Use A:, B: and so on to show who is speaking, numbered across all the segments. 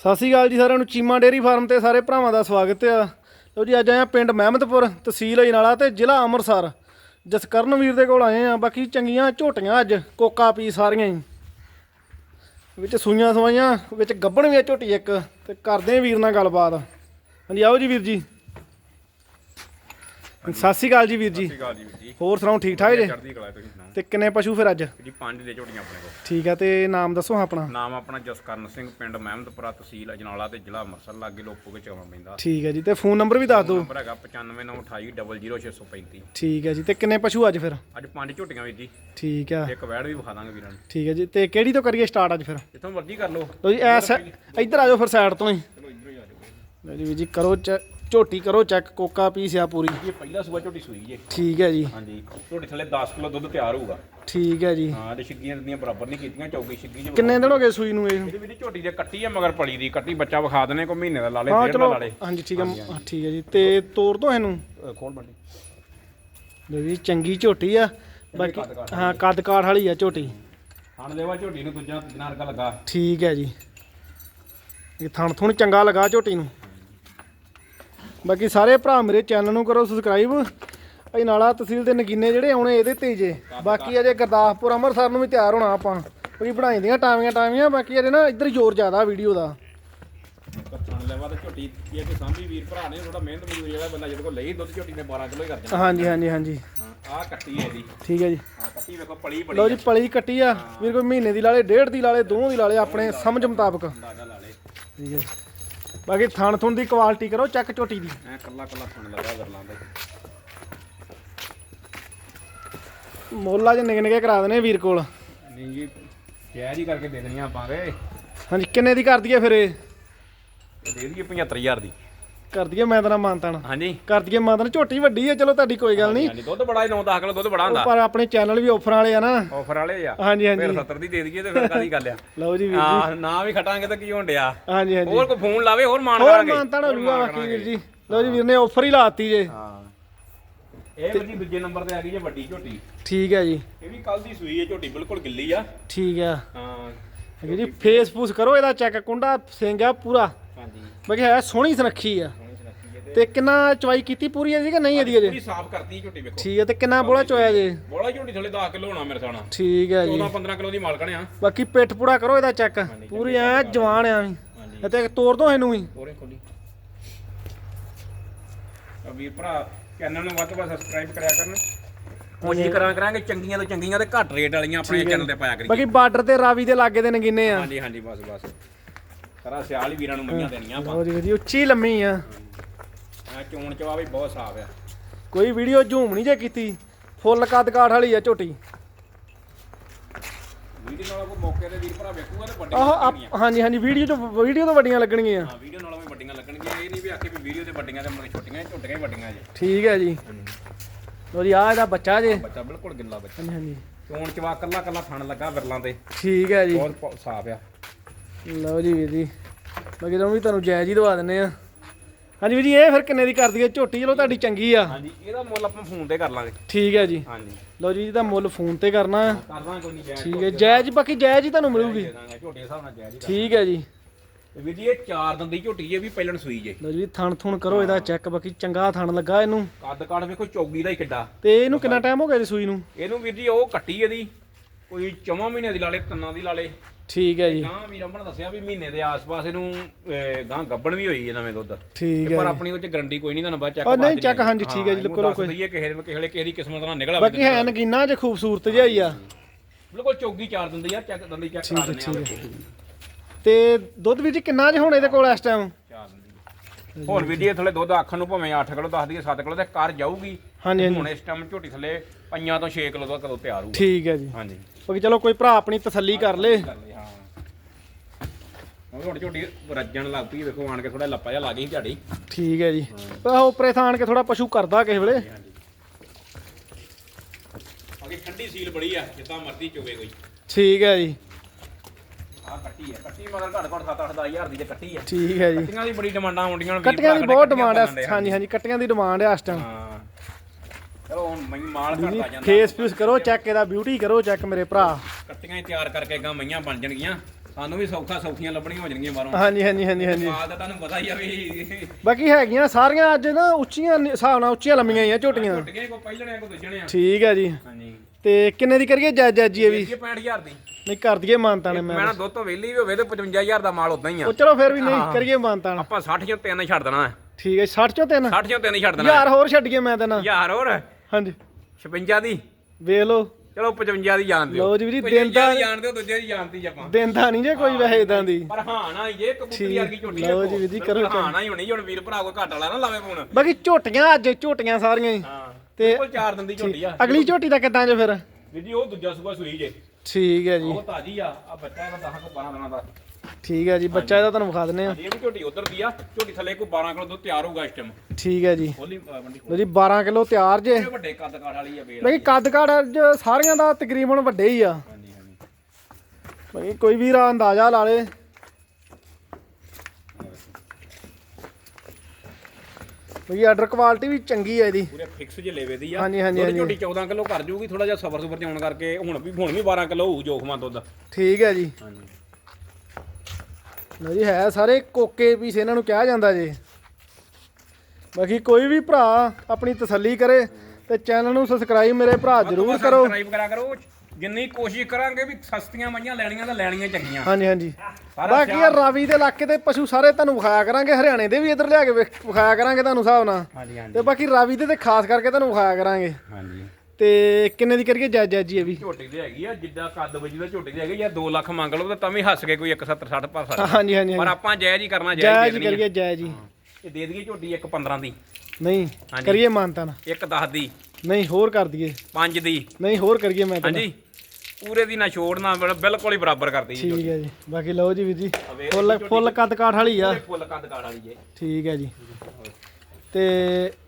A: ਸਤਿ ਸ਼੍ਰੀ ਅਕਾਲ ਜੀ ਸਾਰਿਆਂ ਨੂੰ, ਚੀਮਾ ਡੇਅਰੀ ਫਾਰਮ ਤੇ ਸਾਰੇ ਭਰਾਵਾਂ ਦਾ ਸਵਾਗਤ ਆ। ਲਓ ਜੀ, ਅੱਜ ਆਏ ਆ ਪਿੰਡ ਮਹਿਮਦਪੁਰ, ਤਹਿਸੀਲ ਅਜਨਾਲਾ ਤੇ ਜ਼ਿਲ੍ਹਾ ਅੰਮ੍ਰਿਤਸਰ। ਜਸਕਰਨ ਵੀਰ ਦੇ ਕੋਲ ਆਏ ਆ, ਬਾਕੀ ਚੰਗੀਆਂ ਝੋਟੀਆਂ ਅੱਜ, ਕੋਕਾ ਪੀ ਸਾਰੀਆਂ ਹੀ। ਵਿੱਚ ਸੂਈਆਂ ਸਵਾਈਆਂ, ਵਿੱਚ ਗੱਬਣ ਵੀ ਆ ਝੋਟੀ ਇੱਕ, ਤੇ ਕਰਦੇ ਆ ਵੀਰ ਨਾਲ ਗੱਲਬਾਤ। ਹਾਂਜੀ, ਆਓ ਜੀ ਵੀਰ ਜੀ। ਸਤਿ ਸ਼੍ਰੀ ਅਕਾਲ ਜੀ ਵੀਰ ਜੀ।
B: ਸਤਿ ਸ਼੍ਰੀ ਅਕਾਲ ਜੀ ਵੀਰ ਜੀ।
A: ਹੋਰ ਸੁਣਾਓ ਠੀਕ ਠਾਕ ਜੀ?
B: ਚੜ੍ਹਦੀ ਕਲਾ ਤੁਸੀਂ ਸੁਣਾਓ?
A: ਤੇ ਕਿੰਨੇ ਪਸ਼ੂ ਫਿਰ ਅੱਜ?
B: ਜੀ ਪੰਜ ਦੇ ਝੋਟੀਆਂ ਆਪਣੇ ਕੋਲ।
A: ਠੀਕ ਆ ਤੇ ਨਾਮ ਦੱਸੋ ਆਪਣਾ?
B: ਨਾਮ ਆਪਣਾ ਜਸਕਰਨ ਸਿੰਘ ਪਿੰਡ ਮਹਿਮਦਪੁਰਾ ਤਹਿਸੀਲ ਅਜਨਾਲਾ ਤੇ ਜ਼ਿਲ੍ਹਾ ਅੰਮ੍ਰਿਤਸਰ ਲਾਗੇ ਲੋਪੋ ਵਿੱਚ ਆਉਣਾ ਪੈਂਦਾ।
A: ਠੀਕ ਹੈ ਜੀ ਤੇ ਫੋਨ ਨੰਬਰ ਵੀ ਦੱਸ ਦਿਓ।
B: ਨੰਬਰ ਹੈਗਾ 9598200635
A: ਠੀਕ ਹੈ ਜੀ ਤੇ ਕਿੰਨੇ ਪਸ਼ੂ ਅੱਜ ਫਿਰ?
B: ਅੱਜ ਪੰਜ ਝੋਟੀਆਂ ਵੀਰ ਜੀ।
A: ਠੀਕ ਆ।
B: ਇੱਕ ਵੈੜ ਵੀ ਵਿਖਾ ਦਾਂਗੇ ਵੀਰਾਂ ਨੂੰ।
A: ਠੀਕ ਹੈ ਜੀ ਤੇ ਕਿਹੜੀ ਤੋਂ ਕਰੀਏ ਸਟਾਰਟ ਅੱਜ ਫਿਰ?
B: ਜਿੱਥੋਂ ਮਰਜ਼ੀ ਕਰ ਲਓ।
A: ਲਓ ਜੀ ਐਸ ਇੱਧਰ ਆ ਜਾਓ ਫਿਰ ਸਾਈਡ ਤੋਂ ਹੀ।
B: ਚਲੋ ਇੱਧਰੋਂ ਹੀ ਆ ਜਾਓ।
A: ਲਓ ਜੀ ਵੀਰ ਜੀ ਕਰੋ ਚੈ- ਝੋਟੀ ਕਰੋ ਚੈੱਕ ਕੋਕਾ ਪੀਸ ਆ ਪੂਰੀ।
B: ਇਹ ਪਹਿਲਾ ਸੂਆ ਝੋਟੀ ਸੂਈ ਜੇ।
A: ਠੀਕ ਹੈ ਜੀ।
B: ਹਾਂਜੀ ਝੋਟੀ ਥੱਲੇ 10 ਕਿਲੋ ਦੁੱਧ ਤਿਆਰ ਹੋਊਗਾ।
A: ਠੀਕ ਹੈ ਜੀ।
B: ਹਾਂ ਤੇ ਛਿੱਗੀਆਂ ਦੀਆਂ ਬਰਾਬਰ ਨਹੀਂ ਕੀਤੀਆਂ ਚੌਕੀ ਛਿੱਗੀ ਚ
A: ਕਿੰਨੇ ਦਿਨ ਹੋ ਗਏ ਸੂਈ ਨੂੰ ਇਹ?
B: ਇਹਦੇ ਵਿੱਚ ਝੋਟੀ ਦੇ ਕੱਟੀ ਆ ਮਗਰ ਪਲੀ ਦੀ ਕੱਟੀ ਬੱਚਾ ਵਿਖਾ ਦਨੇ ਕੋ ਮਹੀਨੇ ਦਾ ਲਾ ਲੇ
A: ਹਾਂ
B: ਡੇਢ ਦਾ
A: ਚਲੋ
B: ਲਾ ਲੇ।
A: ਹਾਂਜੀ ਠੀਕ ਹੈ। ਹਾਂ, ਠੀਕ ਹੈ ਜੀ। ਤੇ ਤੋਰ ਦੋ ਇਹਨੂੰ।
B: ਖੋਲ ਬੰਦੀ
A: ਲਓ ਜੀ ਚੰਗੀ ਝੋਟੀ ਆ। ਬਾਕੀ ਹਾਂ ਕੱਦ ਕਾਠ ਵਾਲੀ ਆ ਝੋਟੀ।
B: ਹਣ ਦੇਵਾ ਝੋਟੀ ਨੂੰ ਦੂਜਾ ਤੀਜਾ ਰਕਾ ਲੱਗਾ।
A: ਠੀਕ ਹੈ ਜੀ। ਇਹ ਥਣ ਥੁਣ ਚੰਗਾ ਲਗਾ ਝੋਟੀ ਨੂੰ। ਬਾਕੀ ਸਾਰੇ ਭਰਾ ਮੇਰੇ ਚੈਨਲ ਨੂੰ ਕਰੋ ਸਬਸਕ੍ਰਾਈਬ ਅਸੀਂ ਨਾਲਾ ਤਹਿਸੀਲ ਦੇ ਨਗੀਨੇ ਜਿਹੜੇ ਆਉਣੇ ਇਹਦੇ ਤੇ ਜੇ। ਬਾਕੀ ਅਜੇ ਗੁਰਦਾਸਪੁਰ ਅੰਮ੍ਰਿਤਸਰ ਨੂੰ ਵੀ ਤਿਆਰ ਹੋਣਾ ਆਪਾਂ। ਕੋਈ ਬਣਾਈ ਦੀਆਂ ਟਾਵੀਆਂ ਟਾਵੀਆਂ ਬਾਕੀ ਅਜੇ ਨਾ ਇੱਧਰ ਜ਼ੋਰ ਜ਼ਿਆਦਾ ਵੀਡੀਓ ਦਾ।
B: ਕੱਟਣ ਲੈਵਾ ਤੇ ਝੋਟੀ ਕੀ ਹੈ ਕਿ ਸਾਂਭੀ ਵੀਰ ਭਰਾ ਨੇ ਥੋੜਾ ਮਿਹਨਤ ਮਜ਼ਦੂਰੀ ਵਾਲਾ ਬੰਦਾ ਜਿਹਦੇ ਕੋਲ ਲਈ ਦੁੱਧ ਝੋਟੀ ਨੇ 12 ਕਿਲੋ ਹੀ ਕਰ ਦੇਣਾ।
A: ਹਾਂਜੀ ਹਾਂਜੀ ਹਾਂਜੀ।
B: ਹਾਂ ਆਹ ਕੱਟੀ ਹੈ ਇਹਦੀ
A: ਠੀਕ ਹੈ ਜੀ।
B: ਹਾਂ ਕੱਟੀ ਵੇਖੋ ਪਲੀ ਬੜੀ
A: ਲਓ ਜੀ ਪਲੀ ਕੱਟੀ ਆ। ਵੀਰ ਕੋਈ ਮਹੀਨੇ ਦੀ ਲਾਲੇ ਡੇਢ ਦੀ ਲਾਲੇ ਦੋ ਦੀ ਲਾਲੇ ਆਪਣੇ ਸਮਝ ਮੁਤਾਬਕ। ਠੀਕ ਹੈ। ਬਾਕੀ ਥਣ ਥੁਣ ਦੀ ਕੁਆਲਿਟੀ ਕਰੋ ਚੈੱਕ ਝੋਟੀ ਦੀ।
B: ਐ ਕੱਲਾ ਕੱਲਾ ਥਣ ਲੱਗਾ ਵਰਲਾਂ ਦਾ
A: ਮੋਲਾ ਜੇ ਨਿਕ ਨਿਕੇ ਕਰਾ ਦਨੇ ਵੀਰ ਕੋਲ।
B: ਨਹੀਂ ਜੀ ਸ਼ਹਿਰ ਹੀ ਕਰਕੇ ਦੇ ਦੇਣੀਆਂ ਆਪਾਂ ਵੇ
A: ਹਾਂਜੀ ਕਿੰਨੇ ਦੀ ਕਰ ਦਈਏ ਫਿਰ ਇਹ?
B: ਦੇ ਦਈਏ 75000 ਦੀ।
A: ਕਰ ਦਈਏ ਮੈਂ ਤਾਂ ਨਾ ਮਾਨਤਾਣ
B: ਹਾਂਜੀ।
A: ਕਰ ਦਈਏ ਮਾਨਤਾਣ ਝੋਟੀ ਵੱਡੀ ਹੈ ਚਲੋ ਤੁਹਾਡੀ ਕੋਈ ਗੱਲ ਨਹੀਂ।
B: ਹਾਂਜੀ ਦੁੱਧ ਬੜਾ ਹੀ 9-10 ਕਿਲੋ ਦੁੱਧ ਬੜਾ ਹੁੰਦਾ।
A: ਪਰ ਆਪਣੇ ਚੈਨਲ ਵੀ ਆਫਰ ਵਾਲੇ ਆ ਨਾ।
B: ਆਫਰ ਵਾਲੇ ਆ।
A: ਹਾਂਜੀ
B: ਫਿਰ
A: ਹਾਂਜੀ
B: 70 ਦੀ ਦੇ ਦਈਏ ਤੇ ਫਿਰ ਕਾਦੀ ਗੱਲ ਆ।
A: ਲਓ ਜੀ ਵੀਰ
B: ਹਾਂ ਨਾ ਵੀ ਖਟਾਂਗੇ ਤਾਂ ਕੀ ਹੋਣ ਡਿਆ।
A: ਹਾਂਜੀ ਹਾਂਜੀ।
B: ਹੋਰ ਕੋਈ ਫੋਨ ਲਾਵੇ ਹੋਰ ਮਾਨ
A: ਹੋਰ
B: ਕਰਾਂਗੇ।
A: ਮਾਨਤਾਣ ਹੋ
B: ਹੋਰ
A: ਜੂਗਾ ਬਾਕੀ ਵੀਰ। ਜੀ। ਲਓ ਜੀ ਵੀਰ ਨੇ ਆਫਰ ਹੀ ਲਾਤੀ ਜੇ।
B: ਹਾਂ। ਇਹ ਵੱਡੀ ਦੂਜੇ ਨੰਬਰ ਤੇ ਆ ਗਈ ਜੇ ਵੱਡੀ ਝੋਟੀ।
A: ਠੀਕ ਹੈ ਜੀ।
B: ਇਹ ਵੀ ਕੱਲ ਦੀ ਸੂਈ ਹੈ ਝੋਟੀ ਬਿਲਕੁਲ ਗਿੱਲੀ ਆ।
A: ਠੀਕ ਆ।
B: ਹਾਂ।
A: ਜੀ ਫੇਸ ਫੂਸ ਕਰੋ ਇਹਦਾ ਚੈੱਕ ਕੁੰਡਾ ਸਿੰਘ ਆ ਪੂਰਾ।
B: ਹਾਂਜੀ।
A: ਬਾਕੀ ਹੈ ਸੋਹਣੀ ਸੁਨੱਖੀ ਆ।
B: ਹੈ ਤੇ
A: ਕਿੰਨਾ ਚਵਾਈ ਕੀਤੀ ਪੂਰੀ ਹੈ ਜੀ ਕਿ ਨਹੀਂ ਇਹਦੀ ਅਜੇ?
B: ਪੂਰੀ ਸਾਫ਼ ਕਰਤੀ ਝੋਟੀ ਵੇਖੋ।
A: ਠੀਕ ਹੈ ਤੇ ਕਿੰਨਾ ਬੋਲਾ ਚੋਇਆ ਜੇ?
B: ਬੋਲਾ ਝੋਟੀ ਥੱਲੇ 10 ਕਿਲੋ ਹੋਣਾ ਮੇਰੇ ਸਾਹਣਾ
A: ਠੀਕ ਹੈ ਜੀ।
B: 14 15 ਕਿਲੋ ਦੀ ਮਾਲਕਣ ਆ।
A: ਬਾਕੀ ਪਿੱਠ ਪੂੜਾ ਕਰੋ ਇਹਦਾ ਚੈੱਕ। ਪੂਰੀ ਐ ਜਵਾਨ ਆ ਵੀ। ਤੇ ਤੋੜ ਦੋ ਇਹਨੂੰ ਵੀ।
B: ਹੋਰੇ ਖੋਲੀ। ਆ ਵੀਰ ਭਰਾ ਚੈਨਲ ਨੂੰ ਵੱਧ ਤੋਂ ਵੱਧ ਸਬਸਕ੍ਰਾਈਬ ਕਰਿਆ ਕਰਨ। ਕੋਸ਼ਿਸ਼ ਕਰਾਂ ਕਰਾਂਗੇ ਚੰਗੀਆਂ ਤੋਂ ਚੰਗੀਆਂ ਤੇ ਘੱਟ ਰੇਟ ਵਾਲੀਆਂ ਆਪਣੇ ਚੈਨਲ ਤੇ ਪਾਇਆ ਕਰੀਏ।
A: ਬਾਕੀ ਬਾਰਡਰ ਤੇ ਰਾਵੀ ਦੇ ਲਾਗੇ ਦੇ ਨਗੀਨੇ ਆ।
B: ਹਾਂਜੀ ਹਾਂਜੀ ਬਸ ਬਸ। ਸਾਰਾ ਸਿਆਲ ਹੀ ਵੀਰਾਂ ਨੂੰ ਮਈਆਂ ਦੇਣੀਆਂ ਆਪਾਂ।
A: ਜੀ ਜੀ ਉੱਚੀ ਲੰਮੀ ਆ।
B: ਚੋਣ ਚਵਾ ਵੀ ਬਹੁਤ ਸਾਫ਼ ਆ।
A: ਕੋਈ ਵੀਡੀਓ ਝੂਮ ਨਹੀਂ ਜੇ ਕੀਤੀ ਫੁੱਲ ਕੱਦ ਕਾਠ ਵਾਲੀ ਆ ਝੋਟੀ।
B: ਵੀਡੀਓ ਨਾਲ ਕੋਈ ਮੌਕੇ ਤੇ ਵੀਰ ਭਰਾ ਵੇਖੂਗਾ ਤੇ ਵੱਡੀ
A: ਆਹ ਆਪ- ਹਾਂਜੀ ਹਾਂਜੀ ਵੀਡੀਓ ਤੋਂ ਵੀਡੀਓ ਤੋਂ ਵੱਡੀਆਂ ਲੱਗਣਗੀਆਂ।
B: ਹਾਂ ਵੀਡੀਓ ਨਾਲੋਂ ਵੀ ਵੱਡੀਆਂ ਲੱਗਣਗੀਆਂ। ਇਹ ਨਹੀਂ ਵੀ ਆਖੇ ਵੀ ਵੀਡੀਓ ਤੇ ਵੱਡੀਆਂ ਤੇ ਮਤਲਬ ਛੋਟੀਆਂ ਝੋਟੀਆਂ ਹੀ ਵੱਡੀਆਂ ਜੇ।
A: ਠੀਕ ਹੈ ਜੀ। ਲਓ ਜੀ ਆ ਇਹਦਾ ਬੱਚਾ ਜੇ।
B: ਬੱਚਾ ਬਿਲਕੁਲ ਗਿੱਲਾ ਬੱਚਾ।
A: ਹਾਂਜੀ ਹਾਂਜੀ।
B: ਚੋਣ ਚਵਾ ਕੱਲਾ ਕੱਲਾ ਥਣ ਲੱਗਾ ਵਿਰਲਾਂ ਤੇ।
A: ਠੀਕ ਹੈ ਜੀ।
B: ਬਹੁਤ ਸਾਫ਼ ਆ।
A: ਲਓ ਜੀ ਵੀਰ ਜੀ। ਬਾਕੀ ਤਾਂ ਵੀ ਤੁਹਾਨੂੰ ਜਾਇਜ਼ ਹੀ ਦਵਾ ਦਿੰਨੇ ਆ। ਹਾਂਜੀ ਵੀਰ ਜੀ ਇਹ ਫਿਰ ਕਿੰਨੇ ਦੀ ਕਰ ਦਈਏ? ਝੋਟੀ ਚਲੋ ਤੁਹਾਡੀ ਚੰਗੀ ਆ।
B: ਹਾਂਜੀ ਇਹਦਾ ਮੁੱਲ ਆਪਾਂ ਫੋਨ ਤੇ ਕਰ ਲਾਂਗੇ।
A: ਠੀਕ ਹੈ ਜੀ।
B: ਹਾਂਜੀ।
A: ਲਓ ਜੀ ਇਹਦਾ ਮੁੱਲ ਫੋਨ ਤੇ ਕਰਨਾ। ਆ
B: ਕਰਦਾ ਕੋਈ ਨਹੀਂ ਜਾਇਜ਼
A: ਠੀਕ ਹੈ ਜਾਇਜ਼ ਬਾਕੀ ਜਾਇਜ਼ ਹੀ ਤੁਹਾਨੂੰ ਮਿਲੂਗੀ।
B: ਦੇ ਦਾਂਗੇ ਝੋਟੇ ਦੇ ਹਿਸਾਬ ਨਾਲ ਜਾਇਜ਼ ਕਰ
A: ਠੀਕ ਹੈ ਜੀ।
B: ਵੀਰ ਜੀ ਇਹ ਚਾਰ ਦੰਦੀ ਝੋਟੀ ਜੇ ਵੀ ਪਹਿਲਣ ਸੂਈ ਜੇ।
A: ਲਓ ਜੀ ਥਣ ਥੁਣ ਕਰੋ ਇਹਦਾ ਚੈੱਕ ਬਾਕੀ ਚੰਗਾ ਥਣ ਲੱਗਾ ਇਹਨੂੰ।
B: ਕੱਦ ਕਾਠ ਵੇਖੋ ਚੌਗੀ ਦਾ ਹੀ ਕਿੱਡਾ।
A: ਤੇ ਇਹਨੂੰ ਕਿੰਨਾ ਟਾਈਮ ਹੋ ਗਿਆ ਜੀ ਸੂਈ ਨੂੰ?
B: ਇਹਨੂੰ ਵੀਰ ਜੀ ਉਹ ਕੱਟੀ ਇਹਦੀ। ਕੋਈ ਚੌਵਾਂ ਮਹੀਨੇ ਦੀ ਲਾਲੇ ਤਿੰਨਾਂ ਦੀ ਲਾਲੇ
A: ਠੀਕ ਹੈ ਜੀ।
B: ਗਾਂ ਵੀਰ ਅਮਨ ਦੱਸਿਆ ਵੀ ਮਹੀਨੇ ਦੇ ਆਸ-ਪਾਸ ਇਹਨੂੰ ਅਹ, ਗਾਂ ਗੱਬਣ ਵੀ ਹੋਈ ਹੈ ਨਵੇਂ ਦੁੱਧ।
A: ਠੀਕ
B: ਪਰ
A: ਹੈ
B: ਆਪਣੀ ਉਹ ਚ ਗਾਰੰਟੀ ਕੋਈ ਨਹੀਂ ਤੁਹਾਨੂੰ ਬਾਅਦ ਚੈੱਕ
A: ਉਹ ਨਹੀਂ check ਹਾਂਜੀ, ਠੀਕ ਹੈ ਜੀ, ਬਿਲਕੁਲ ਕੋਈ-
B: ਕਿਸੇ ਨੂੰ ਕਿਸੇ ਵੇਲੇ ਕਿਸੇ ਦੀ ਕਿਸਮਤ ਨਾਲ ਨਿਕਲ ਆਵੇ
A: ਬਾਕੀ ਹੈ ਨਗੀਨਾ ਜੇ ਖੂਬਸੂਰਤ ਜਿਹਾ ਹੀ ਆ।
B: ਬਿਲਕੁਲ ਚੌਗੀ ਚਾਰ ਦਿੰਦੇ ਯਾਰ ਚੈੱਕ ਦੰਦੀ ਚੈੱਕ ਕਰਾ ਦਿੰਦੇ ਆ।
A: ਤੇ ਦੁੱਧ ਵੀ ਜੀ ਕਿੰਨਾ ਜੇ ਹੁਣ ਇਹਦੇ ਕੋਲ ਇਸ ਟਾਈਮ
B: ਚਾਰ ਦਿੰਦੀ। ਹੁਣ ਥੱਲੇ ਦੁੱਧ ਅੱਖ ਨੂੰ ਭਾਵੇਂ 8 ਕਿਲੋ ਦੱਸ ਦਈਏ 7 ਕਿਲੋ ਤੇ ਕਰ ਜਾਊਗੀ।
A: ਹਾਂਜੀ ਹਾਂਜੀ।
B: ਹੁਣ ਇਸ ਟਾਈਮ ਝੋਟੀ ਥੱਲੇ ਪੰਜਾਂ ਤੋਂ 6 ਕਿਲੋ ਤੱਕ ਕਦੋਂ ਤਿਆਰ ਹੋਊ
A: ਠੀਕ ਹੈ ਜੀ।
B: ਹਾਂਜੀ।
A: ਬਾਕੀ ਚਲੋ ਕੋਈ ਭਰਾ ਆਪਣੀ ਤਸੱਲੀ ਕਰ ਲੇ।
B: ਹਾਂ। ਉਹ ਹੁਣ ਝੋਟੀ ਰੱਜਣ ਲੱਗ ਪਈ ਵੇਖੋ ਆਣ ਕੇ ਥੋੜਾ ਲੱਪਾ ਜਿਹਾ ਲੱਗ ਗਈ ਝਾੜੀ।
A: ਠੀਕ ਹੈ ਜੀ। ਆਹ ਉਪਰੇ ਥਾਣ ਕੇ ਥੋੜਾ ਪਸ਼ੂ ਕਰਦਾ ਕਿਸੇ ਵੇਲੇ।
B: ਅਗੇ ਠੰਡੀ ਸੀਲ ਬੜੀ ਆ ਜਿੱਦਾਂ ਮਰਜ਼ੀ ਚੋਵੇ ਕੋਈ।
A: ਠੀਕ ਹੈ ਜੀ।
B: ਆ ਕੱਟੀ ਆ ਕੱਟੀ ਮਗਰ ਘੱਟ ਘੱਟ 7-8 ਹਜ਼ਾਰ ਦੀ ਤੇ ਕੱਟੀ ਆ।
A: ਠੀਕ ਹੈ ਜੀ।
B: ਕੱਟੀਆਂ ਦੀ ਬੜੀ ਡਿਮਾਂਡਾਂ ਆਉਂਦੀਆਂ
A: ਕੱਟੀਆਂ ਦੀ ਬਹੁਤ ਡਿਮਾਂਡ ਹੈ ਹਾਂਜੀ ਹਾਂਜੀ ਕੱਟੀਆਂ ਦੀ ਡਿਮਾਂਡ ਹੈ ਇਸ ਟਾਈਮ
B: ਹਾਂ। ਚਲੋ ਹੁਣ ਮੈਂ ਮਾਲ ਘੱਟ ਆ ਜਾਂਦਾ।
A: ਫੇਸ ਫੂਸ ਕਰੋ ਚੈੱਕ ਇਹਦਾ ਬਿਊਟੀ ਕਰੋ ਚੈੱਕ ਮੇਰੇ ਭਰਾ।
B: ਕੱਟੀਆਂ ਹੀ ਤਿਆਰ ਕਰਕੇ ਗਾਂ ਮਈਆਂ ਬਣ ਜਾਣਗੀਆਂ। ਸਾਨੂੰ ਵੀ ਸੌਖਾ ਸੌਖੀਆਂ ਲੱਭਣੀਆਂ ਹੋ ਜਾਣਗੀਆਂ ਬਾਹਰੋਂ।
A: ਹਾਂਜੀ ਹਾਂਜੀ ਹਾਂਜੀ ਹਾਂਜੀ।
B: ਮਾਲ ਦਾ ਤੁਹਾਨੂੰ ਪਤਾ ਹੀ ਆ ਵੀ
A: ਬਾਕੀ ਹੈਗੀਆਂ ਸਾਰੀਆਂ ਅੱਜ ਨਾ ਉੱਚੀਆਂ ਨੀ- ਹਿਸਾਬ ਨਾਲ ਉੱਚੀਆਂ ਲੰਮੀਆਂ ਹੀ ਆ ਝੋਟੀਆਂ।
B: ਟੁੱਟ ਕੋ ਪਹਿਲਣੇ ਕੋ ਦੂਜਣੇ ਆ।
A: ਠੀਕ ਹੈ ਜੀ।
B: ਹਾਂਜੀ।
A: ਤੇ ਕਿੰਨੇ ਦੀ ਕਰੀਏ? ਜੱਜ ਜੱਜ ਜੀ ਇਹ ਵੀ।
B: ਇਹ 65000 ਦੀ।
A: ਨਹੀਂ ਕਰ ਦਈਏ ਮਾਨਤਾ ਨੇ ਮੈਂ
B: ਮੈਂ ਨਾ ਦੁੱਧ ਤੋਂ ਵਿਹਲੀ ਵੀ ਹੋਵੇ ਤੇ 55000 ਦਾ ਮਾਲ ਉਦਾਂ ਹੀ ਆ।
A: ਉਹ ਚਲੋ ਫਿਰ ਵੀ ਨਹੀਂ ਕਰੀਏ ਮਾਨਤਾ।
B: ਆਪਾਂ 60 ਚੋਂ ਤਿੰਨ ਛੱਡ ਦੇਣਾ।
A: ਠੀਕ ਹੈ 60 ਚੋਂ ਤਿੰਨ।
B: 60 ਚੋਂ ਤਿੰਨ ਛੱਡ ਦੇਣਾ।
A: ਯਾਰ ਹੋਰ ਛੱਡੀਏ ਮੈਂ ਤਾਂ ਨਾ।
B: ਯਾਰ ਹੋਰ।
A: ਹਾਂਜੀ।
B: 56 ਦੀ?
A: ਵੇਖ ਲਓ।
B: ਚਲੋ 55 ਦੀ ਜਾਣ ਦਿਓ।
A: ਲਓ ਜੀ ਵੀਰੇ,
B: 55
A: ਦਿਨ ਦਾ-
B: ਜਾਣ ਦਿਓ ਦੂਜੇ ਦੀ ਜਾਣਤੀ ਆਪਾਂ।
A: ਦਿੰਦਾ ਨਹੀਂ ਜੇ ਕੋਈ ਵੈਸੇ ਇਦਾਂ ਦੀ।
B: ਪਰ ਹਾਂ ਨਾ ਇਹ ਕਬੂਤਰੀ ਵਰਗੀ ਝੋਟੀ
A: ਲਓ ਜੀ ਵੀਰ ਜੀ, ਕਰੋ
B: ਹਾਂ ਨਾ ਹੀ ਹੋਣੀ ਹੁਣ ਵੀਰ ਭਰਾ ਕੋਈ ਘਾਟ ਵਾਲਾ ਨਾ ਲਾਵੇ ਫੋਨ।
A: ਬਾਕੀ ਝੋਟੀਆਂ ਅੱਜ ਝੋਟੀਆਂ ਸਾਰੀਆਂ ਹੀ।
B: ਹਾਂ
A: ਤੇ-
B: ਬਿਲਕੁਲ ਚਾਰ ਦਿਨ ਦੀ ਝੋਟੀ ਆ।
A: ਅਗਲੀ ਝੋਟੀ ਦਾ ਕਿੱਦਾਂ ਜੇ ਫਿਰ?
B: ਵੀਰ ਜੀ ਉਹ ਦੂਜਾ ਸੂਆ ਸੂਈ ਜੇ।
A: ਠੀਕ ਹੈ ਜੀ।
B: ਉਹ ਤਾਜੀ ਆ ਆ ਬੱਚਾ ਇਹਦਾ 10 ਕੋ 12 ਦਿਨਾਂ ਦਾ।
A: ਠੀਕ ਹੈ ਜੀ ਬੱਚਾ ਇਹਦਾ ਤੁਹਾਨੂੰ ਵਿਖਾ ਦਿੰਨੇ ਆ
B: ਇਹ ਵੀ ਝੋਟੀ ਉਧਰ ਦੀ ਆ ਝੋਟੀ ਥੱਲੇ ਕੋ 12 ਕਿਲੋ ਦੁੱਧ ਤਿਆਰ ਹੋਊਗਾ ਇਸ ਟਾਈਮ
A: ਠੀਕ ਹੈ ਜੀ।
B: ਖੋਲੀ ਅ, ਮੰਡੀ
A: ਲਓ ਜੀ 12 ਕਿਲੋ ਤਿਆਰ ਜੇ।
B: ਇਹ ਵੱਡੇ ਕੱਦ ਕਾਠ ਵਾਲੀ ਆ ਬੇਰ
A: ਬਾਕੀ ਕੱਦ ਕਾੜ ਅੱਜ ਸਾਰੀਆਂ ਦਾ ਤਕਰੀਬਨ ਵੱਡੇ ਹੀ ਆ।
B: ਹਾਂਜੀ ਹਾਂਜੀ।
A: ਬਾਕੀ ਕੋਈ ਵੀ ਰਾ ਅੰਦਾਜ਼ਾ ਲਾ ਲੇ। ਬਈ ਆਰਡਰ ਕੁਆਲਿਟੀ ਵੀ ਚੰਗੀ ਹੈ ਇਹਦੀ।
B: ਪੂਰੇ ਫਿਕਸ ਜੇ ਲੈਵੇ ਦੀ ਆ।
A: ਹਾਂਜੀ, ਹਾਂਜੀ,
B: ਦੁੱਧ। ਝੋਟੀ 14 ਕਿਲੋ ਕਰ ਜੂਗੀ ਥੋੜਾ ਜਿਹਾ ਸਬਰ ਸੁਬਰ ਚ ਆਉਣ ਕਰਕੇ। ਹੁਣ ਵੀ ਹੁਣ ਵੀ 12 ਕਿਲੋ ਹੋਊ ਜੋਖਮਾ ਦੁੱਧ।
A: ਠੀਕ ਹੈ ਜੀ।
B: ਹਾਂਜੀ।
A: ਲਓ ਜੀ ਹੈ ਸਾਰੇ ਕੋਕੇ ਪੀਸ ਇਹਨਾਂ ਨੂੰ ਕਿਹਾ ਜਾਂਦਾ ਜੀ। ਬਾਕੀ ਕੋਈ ਵੀ ਭਰਾ ਆਪਣੀ ਤਸੱਲੀ ਕਰੇ ਤੇ ਚੈਨਲ ਨੂੰ ਸਬਸਕ੍ਰਾਈਬ ਮੇਰੇ ਭਰਾ ਜਰੂਰ ਕਰੋ।
B: ਸਬਸਕ੍ਰਾਈਬ ਕਰੋ। ਜਿੰਨੀ ਕੋਸ਼ਿਸ਼ ਕਰਾਂਗੇ ਵੀ ਸਸਤੀਆਂ ਮਈਆਂ ਲੈਣੀਆਂ ਤਾਂ ਲੈਣੀਆਂ ਚੰਗੀਆਂ।
A: ਹਾਂਜੀ ਹਾਂਜੀ। ਬਾਕੀ ਇਹ ਰਾਵੀ ਦੇ ਇਲਾਕੇ ਦੇ ਪਸ਼ੂ ਸਾਰੇ ਤੁਹਾਨੂੰ ਵਿਖਾਇਆ ਕਰਾਂਗੇ ਹਰਿਆਣੇ ਦੇ ਵੀ ਇੱਧਰ ਲਿਆ ਕੇ ਵਿਖ- ਵਿਖਾਇਆ ਕਰਾਂਗੇ ਤੁਹਾਨੂੰ ਹਿਸਾਬ ਨਾਲ।
B: ਹਾਂਜੀ ਹਾਂਜੀ।
A: ਤੇ ਬਾਕੀ ਰਾਵੀ ਦੇ ਤੇ ਖਾਸ ਕਰਕੇ ਤੁਹਾਨੂੰ ਵਿਖਾਇਆ ਕਰਾਂਗੇ।
B: ਹਾਂਜੀ।
A: ਤੇ ਕਿੰਨੇ ਦੀ ਕਰੀਏ? ਜੱਜ ਜੱਜ ਜੀ ਇਹ ਵੀ।
B: ਝੋਟੀ ਤੇ ਹੈਗੀ ਆ ਜਿੱਦਾਂ ਕੱਦ ਵਜੀ ਦਾ ਝੋਟੀ ਤੇ ਹੈਗੀ ਜਾਂ 2 ਲੱਖ ਮੰਗ ਲਓ ਤੇ ਤਾਂ ਵੀ ਹੱਸ ਕੇ ਕੋਈ 170 60 ਭਰ ਸਕਦਾ
A: ਹਾਂਜੀ ਹਾਂਜੀ
B: ਪਰ ਆਪਾਂ ਜਾਇਜ਼ ਹੀ ਕਰਨਾ ਜਾਇਜ਼
A: ਜਾਇਜ਼
B: ਦੇ ਦੇਣੀ
A: ਕਰੀਏ ਜਾਇਜ਼ ਜੀ।
B: ਇਹ ਦੇ ਦਈਏ ਝੋਟੀ ਇੱਕ 15 ਦੀ।
A: ਨਹੀਂ
B: ਹਾਂਜੀ।
A: ਕਰੀਏ ਮਾਨਤਾ ਨਾ
B: ਇੱਕ 10 ਦੀ।
A: ਨਹੀਂ ਹੋਰ ਕਰ ਦਈਏ।
B: 5 ਦੀ।
A: ਨਹੀਂ ਹੋਰ ਕਰੀਏ ਮੈਂ ਤਾਂ।
B: ਹਾਂਜੀ। ਪੂਰੇ ਦੀ ਨਾ ਛੋੜ ਨਾ ਬਿਲ- ਬਿਲਕੁਲ ਹੀ ਬਰਾਬਰ ਕਰਦੀ ਜੀ
A: ਠੀਕ ਹੈ ਜੀ। ਬਾਕੀ ਲਓ ਜੀ ਵੀਰ ਜੀ ਫੁੱਲ ਫੁੱਲ ਕੱਦ ਕਾਠ ਵਾਲੀ ਆ।
B: ਫੁੱਲ ਕੰਦ ਕਾੜ ਵਾਲੀ ਜੇ
A: ਠੀਕ ਹੈ ਜੀ। ਤੇ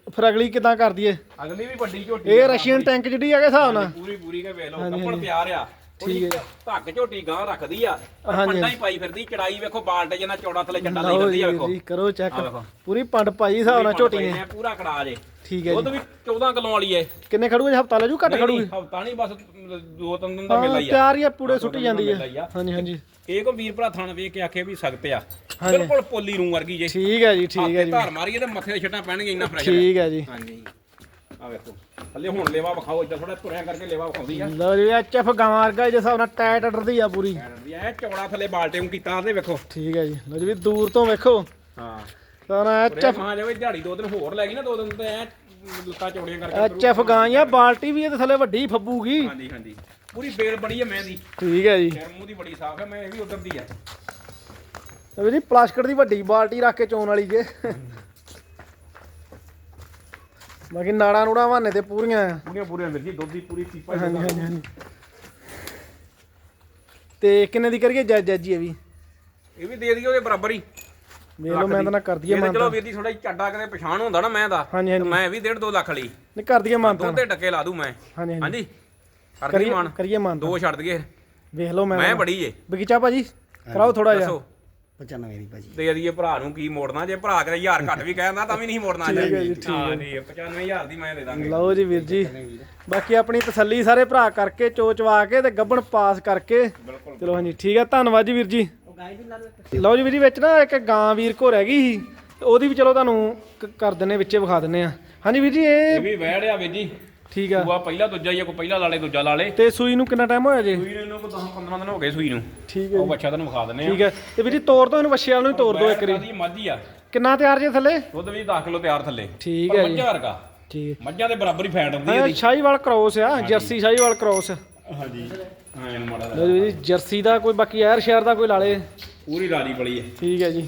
A: ਫਿਰ ਅਗਲੀ ਕਿਦਾਂ ਕਰ ਦਈਏ
B: ਅਗਲੀ ਵੀ ਵੱਡੀ ਝੋਟੀ
A: ਇਹ ਰਸ਼ੀਅਨ ਟੈਂਕ ਜਿਹੜੀ ਹੈਗੇ ਹਿਸਾਬ ਨਾਲ
B: ਪੂਰੀ ਪੂਰੀ ਕੇ ਵੇਖ ਲਓ ਕੱਪੜ। ਤਿਆਰ ਆ
A: ਠੀਕ ਹੈ।
B: ਧੱਕ ਝੋਟੀ ਗਾਂ ਰੱਖਦੀ ਆ ਪੰਡਾ ਹੀ ਪਾਈ ਫਿਰਦੀ ਚੜਾਈ ਵੇਖੋ ਬਾਲਟੇ ਜਿੰਨਾ ਚੌੜਾ ਥੱਲੇ ਚੱਡਾ ਲਈ ਫਿਰਦੀ ਆ ਵੇਖੋ।
A: ਜੀ ਕਰੋ ਚੈੱਕ। ਪੂਰੀ ਪੰਡ ਪਾਈ ਹਿਸਾਬ ਨਾਲ ਝੋਟੀ ਨੇ।
B: ਪੂਰਾ ਕੜਾ ਜੇ।
A: ਠੀਕ ਹੈ ਜੀ।
B: ਵੀ 14 ਕਿਲੋ ਵਾਲੀ ਏ।
A: ਕਿੰਨੇ ਖੜੂਗੇ ਹਫਤਾ ਲੈ ਜੂ ਘੱਟ ਖੜੂਗੇ?
B: ਹਫਤਾ ਨਹੀਂ ਬਸ ਦੋ ਤਿੰਨ ਦਿਨ ਦਾ ਮੇਲਾ ਹੀ ਆ।
A: ਤਿਆਰ ਹੀ ਆ ਪੂੜੇ ਸੁੱਟੀ
B: ਦੋ
A: ਜਾਂਦੀ
B: ਦਾ ਆ।
A: ਹਾਂਜੀ ਹਾਂਜੀ।
B: ਇਹ ਕੋ ਵੀਰ ਭਰਾ ਥਣ ਵੇਖ ਕੇ ਆਖੇ ਵੀ ਸਖਤ ਆ। ਬਿਲਕੁਲ ਪੋਲੀ ਨੂੰ ਵਰਗੀ ਜੇ।
A: ਠੀਕ ਹੈ ਜੀ ਠੀਕ ਹੈ ਜੀ।
B: ਧਾਰ ਮਾਰੀਏ ਤੇ ਮੱਥੇ ਤੇ ਛੱਟਾਂ ਪੈਣਗੇ ਇੰਨਾ ਫਰੈਸ਼
A: ਠੀਕ ਹੈ ਜੀ।
B: ਹਾਂਜੀ। ਆ ਵੇਖੋ। ਥੱਲੇ ਹੁਣ ਲੇਵਾ ਵਿਖਾਓ ਇੱਧਰ ਥੋੜਾ ਤੁਰਿਆ ਕਰਕੇ ਲੇਵਾ ਵਿਖਾਉਂਦੀ ਆ।
A: ਲਓ ਜੀ ਐਚਐਫ ਗਾਵਾਂ ਵਰਗਾ ਜਿਸ ਹਿਸਾਬ ਨਾਲ ਟਾਇਟ ਅੜਦੀ ਆ ਪੂਰੀ।
B: ਇਹ ਚੌੜਾ ਥੱਲੇ ਬਾਲਟੇ ਨੂੰ ਕੀਤਾ ਤੇ ਵੇਖੋ।
A: ਠੀਕ ਹੈ ਜੀ। ਲਓ ਜੀ ਵੀ ਦੂਰ ਤੋਂ ਵੇਖੋ।
B: ਹਾਂ।
A: ਤਾਂ ਨਾ
B: ਐਚ
A: ਐਚਐਫ
B: ਮਾਂ ਜਾਵੇ ਦਿਹਾੜੀ ਦੋ ਦਿਨ ਹੋਰ ਲੈ ਗਈ ਨਾ ਦੋ ਦਿਨ ਤੇ ਐ ਲੱਤਾਂ ਚੌੜੀਆਂ ਕਰਕੇ
A: ਐਚਐਫ ਗਾਂ ਆ ਬਾਲਟੀ ਵੀ ਇਹਦੇ ਥੱਲੇ ਵੱਡੀ ਫੱਬੂਗੀ।
B: ਹਾਂਜੀ ਹਾਂਜੀ। ਪੂਰੀ ਬੇਲ ਬੜੀ ਹੈ ਮੈਂ ਦੀ।
A: ਠੀਕ ਹੈ ਜੀ।
B: ਸਿਰ ਮੂੰਹ ਦੀ ਬੜੀ ਸਾਫ਼ ਹੈ ਮੈਂ ਇਹ ਵੀ ਉਧਰ ਦੀ ਆ।
A: ਇਹ ਜੀ ਪਲਾਸਟਿਕ ਦੀ ਵੱਡੀ ਬਾਲਟੀ ਰੱਖ ਕੇ ਚੋਣ ਵਾਲੀ ਜੇ। ਬਾਕੀ ਨਾੜਾ ਨੂੜਾ ਵਾਨੇ ਤੇ ਪੂਰੀਆਂ ਆ।
B: ਪੂਰੀਆਂ ਪੂਰੀਆਂ ਵੀਰ ਜੀ ਦੁੱਧ ਦੀ ਪੂਰੀ ਪੀਪਾ ਹੀ
A: ਹਾਂਜੀ ਹਾਂਜੀ ਹਾਂਜੀ। ਤੇ ਕਿੰਨੇ ਦੀ ਕਰੀਏ? ਜੱਜ ਜੱਜ ਇਹ ਵੀ।
B: ਇਹ ਵੀ ਦੇ ਦਿਓ ਉਹਦੇ ਬਰਾਬਰ ਹੀ।
A: ਵੇਖ ਲਓ ਮੈਂ ਤਾਂ ਨਾ ਕਰ ਦਈਏ
B: ਇਹ ਤਾਂ ਚਲੋ ਵੀਰ ਜੀ ਥੋੜਾ ਜਿਹਾ ਚੱਡਾ ਕਿਤੇ ਪਛਾਣ ਹੁੰਦਾ ਨਾ ਮੈਂ ਦਾ
A: ਹਾਂਜੀ
B: ਤੇ
A: ਹਾਂਜੀ
B: ਮੈਂ ਵੀ 1.5 2 ਲੱਖ ਲਈ।
A: ਨਹੀਂ ਕਰ ਦਈਏ ਮਾਨਤਾ
B: ਦੁੱਧ ਦੇ ਟੱਕੇ ਲਾ ਦੂੰ ਮੈਂ।
A: ਹਾਂਜੀ ਹਾਂਜੀ।
B: ਹਾਂਜੀ? ਕਰ
A: ਕਰੀਏ
B: ਦਈਏ ਮਾਨ।
A: ਕਰੀਏ ਮਾਨਤਾ।
B: ਦੋ ਛੱਡ ਦਈਏ।
A: ਵੇਖ ਲਓ ਮੈਂ
B: ਮੈਂ ਬੜੀ ਏ।
A: ਬਗੀਚਾ ਭਾਜੀ ਕਰਾਓ ਥੋੜਾ ਜਿਹਾ।
B: ਦੱਸੋ।
C: 95 ਦੀ ਭਾਜੀ।
B: ਦੇ ਦਈਏ ਭਰਾ ਨੂੰ ਕੀ ਮੋੜਨਾ? ਜੇ ਭਰਾ ਕਿਤੇ 1000 ਘੱਟ ਵੀ ਕਹਿੰਦਾ ਤਾਂ ਵੀ ਨਹੀਂ ਮੋੜਨਾ
A: ਠੀਕ ਹੈ ਜੀ, ਠੀਕ
B: ਹਾਂ ਜੀ 95000 ਦੀ ਮੈਂ ਦੇ ਦਾਂਗੇ।
A: ਲਓ ਜੀ ਵੀਰ ਜੀ। ਬਾਕੀ ਆਪਣੀ ਤਸੱਲੀ ਸਾਰੇ ਭਰਾ ਕਰਕੇ ਚੋਚਵਾ ਕੇ ਤੇ ਗੱਬਣ ਪਾਸ ਕਰਕੇ। ਚਲੋ ਹਾਂਜੀ ਠੀਕ ਹੈ ਧੰਨਵਾਦ ਜੀ ਵੀਰ ਜੀ।
C: ਲਓ
A: ਜੀ ਵੀਰ ਜੀ ਵਿੱਚ ਨਾ ਇੱਕ ਗਾਂ ਵੀਰ ਕੋ ਰਹਿ ਗਈ ਸੀ। ਤੇ ਉਹਦੀ ਵੀ ਚਲੋ ਤੁਹਾਨੂੰ ਕਰ ਦਿੰਨੇ ਵਿੱਚੇ ਵਿਖਾ ਦਿੰਨੇ ਆ। ਹਾਂਜੀ ਵੀਰ ਜੀ
B: ਇਹ
A: ਇਹ
B: ਵੀ ਵਹਿੜਿਆ ਵੇ ਜੀ।
A: ਠੀਕ ਆ।
B: ਦੂਆ ਪਹਿਲਾ ਦੂਜਾ ਹੀ ਆ, ਕੋਈ ਪਹਿਲਾ ਲਾ ਲੇ ਦੂਜਾ ਲਾ ਲੇ।
A: ਤੇ ਸੂਈ ਨੂੰ ਕਿੰਨਾ ਟਾਈਮ ਹੋਇਆ ਜੀ?
B: ਸੂਈ ਨੂੰ ਇਹਨੂੰ ਕੋ 10 15 ਦਿਨ ਹੋ ਗਏ ਸੂਈ ਨੂੰ।
A: ਠੀਕ ਹੈ
B: ਉਹ ਬੱਚਾ ਤੁਹਾਨੂੰ ਵਿਖਾ ਦਿੰਨੇ ਆ।
A: ਠੀਕ ਹੈ ਤੇ ਵੀਰ ਜੀ ਤੋਰ ਤੋਂ ਇਹਨੂੰ ਵੱਛੇ ਵਾਲ ਨੂੰ ਹੀ ਤੋਰ ਦਿਓ ਇੱਕ ਵਾਰੀ।
B: ਦੀ ਮਾਝੀ ਆ।
A: ਕਿੰਨਾ ਤਿਆਰ ਜੇ ਥੱਲੇ?
B: ਦੁੱਧ ਵੀ 10 ਕਿਲੋ ਤਿਆਰ ਥੱਲੇ।
A: ਠੀਕ ਹੈ ਜੀ।
B: ਮੱਝਾਂ ਵਰਗਾ।
A: ਠੀਕ
B: ਮੱਝਾਂ ਦੇ ਬਰਾਬਰ ਹੀ ਫੈਟ ਆਉਂਦੀ
A: ਹੈ
B: ਇਹਦੀ।
A: ਸ਼ਾਹੀਵਾਲ ਕ੍ਰੋਸ ਆ ਜਰਸੀ ਸ਼ਾਹੀਵਾਲ ਕ੍ਰੋਸ
B: ਹਾਂਜੀ। ਹਾਂ ਇਹਨੂੰ ਮਾੜਾ
A: ਲਓ ਜੀ ਜਰਸੀ ਦਾ ਕੋਈ ਬਾਕੀ ਐਰ ਸ਼ਹਿਰ ਦਾ ਕੋਈ ਲਾਲੇ
B: ਪੂਰੀ ਰਾਜੀ ਬੜੀ ਹੈ
A: ਠੀਕ ਹੈ ਜੀ।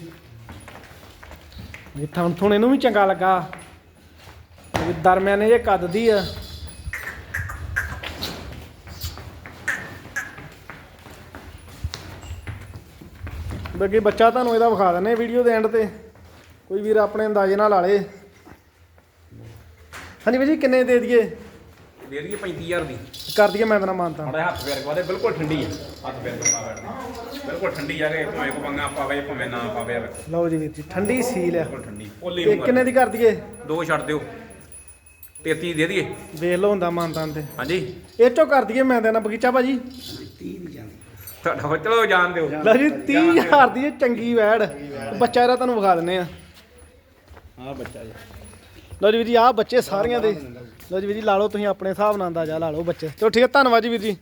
A: ਇਹ ਥਣ ਥੁਣ ਇਹਨੂੰ ਵੀ ਚੰਗਾ ਲੱਗਾ। ਇਹ ਦਰਮਿਆਨੇ ਜੇ ਕੱਦ ਦੀ ਆ। ਬਾਕੀ ਬੱਚਾ ਤੁਹਾਨੂੰ ਇਹਦਾ ਵਿਖਾ ਦਿੰਨੇ ਵੀਡੀਓ ਦੇ ਐਂਡ ਤੇ। ਕੋਈ ਵੀਰ ਆਪਣੇ ਅੰਦਾਜ਼ੇ ਨਾਲ ਲਾ ਲੇ। ਹਾਂਜੀ ਵੀਰ ਜੀ ਕਿੰਨੇ ਦੇ ਦਈਏ?
B: ਦੇ ਦਈਏ 35000 ਦੀ।
A: ਕਰ ਦਈਏ ਮੈਂ ਤਾਂ ਮਾਨਤਾ।
B: ਥੋੜਾ ਹੱਥ ਫੇਰ ਕੇ ਬਾਦੇ ਬਿਲਕੁਲ ਠੰਡੀ ਹੈ ਹੱਥ ਫੇਰ ਕੇ ਪਾ ਬੈਠ ਬਿਲਕੁਲ ਠੰਡੀ ਆ ਕਿ ਭਾਵੇਂ ਕੋ ਪੰਗਾ ਪਾਵੇ ਭਾਵੇਂ ਨਾ ਪਾਵੇ
A: ਲਓ ਜੀ ਵੀਰ ਜੀ ਠੰਡੀ ਸੀਲ ਆ।
B: ਬਿਲਕੁਲ ਠੰਡੀ। ਓਲੀ
A: ਤੇ ਕਿੰਨੇ ਦੀ ਕਰ ਦਈਏ?
B: ਦੋ ਛੱਡ ਦਿਓ। 33 ਦੇ ਦਈਏ।
A: ਵੇਖ ਲਓ ਹੁੰਦਾ ਮਾਨਤਾਂ ਤੇ।
B: ਹਾਂਜੀ।
A: ਇਹ ਚੋਂ ਕਰ ਦਈਏ ਮੈਂ ਨਾ ਬਗੀਚਾ ਭਾਜੀ।
C: 30 ਦੀ ਜਾਂਦੀ
B: ਤੁਹਾਡਾ ਚਲੋ ਜਾਣ ਦਿਓ।
A: ਲਓ ਜੀ 30000 ਦੀ ਇਹ ਚੰਗੀ ਵੈੜ। ਬੱਚਾ ਇਹਦਾ ਤੁਹਾਨੂੰ ਵਿਖਾ ਦਿੰਨੇ ਆ।
C: ਹਾਂ ਬੱਚਾ ਜੀ।
A: ਲਓ ਜੀ ਵੀਰ ਜੀ ਆਹ ਬੱਚੇ ਸਾਰੀਆਂ ਦੇ। ਲਓ ਜੀ ਵੀਰ ਜੀ ਲਾ ਲਓ ਤੁਸੀਂ ਆਪਣੇ ਹਿਸਾਬ ਨਾਲ ਅੰਦਾਜ਼ਾ ਲਾ ਲਓ ਬੱਚੇ। ਚਲੋ ਠੀਕ ਹੈ ਧੰਨਵਾਦ ਜੀ ਵੀਰ ਜੀ।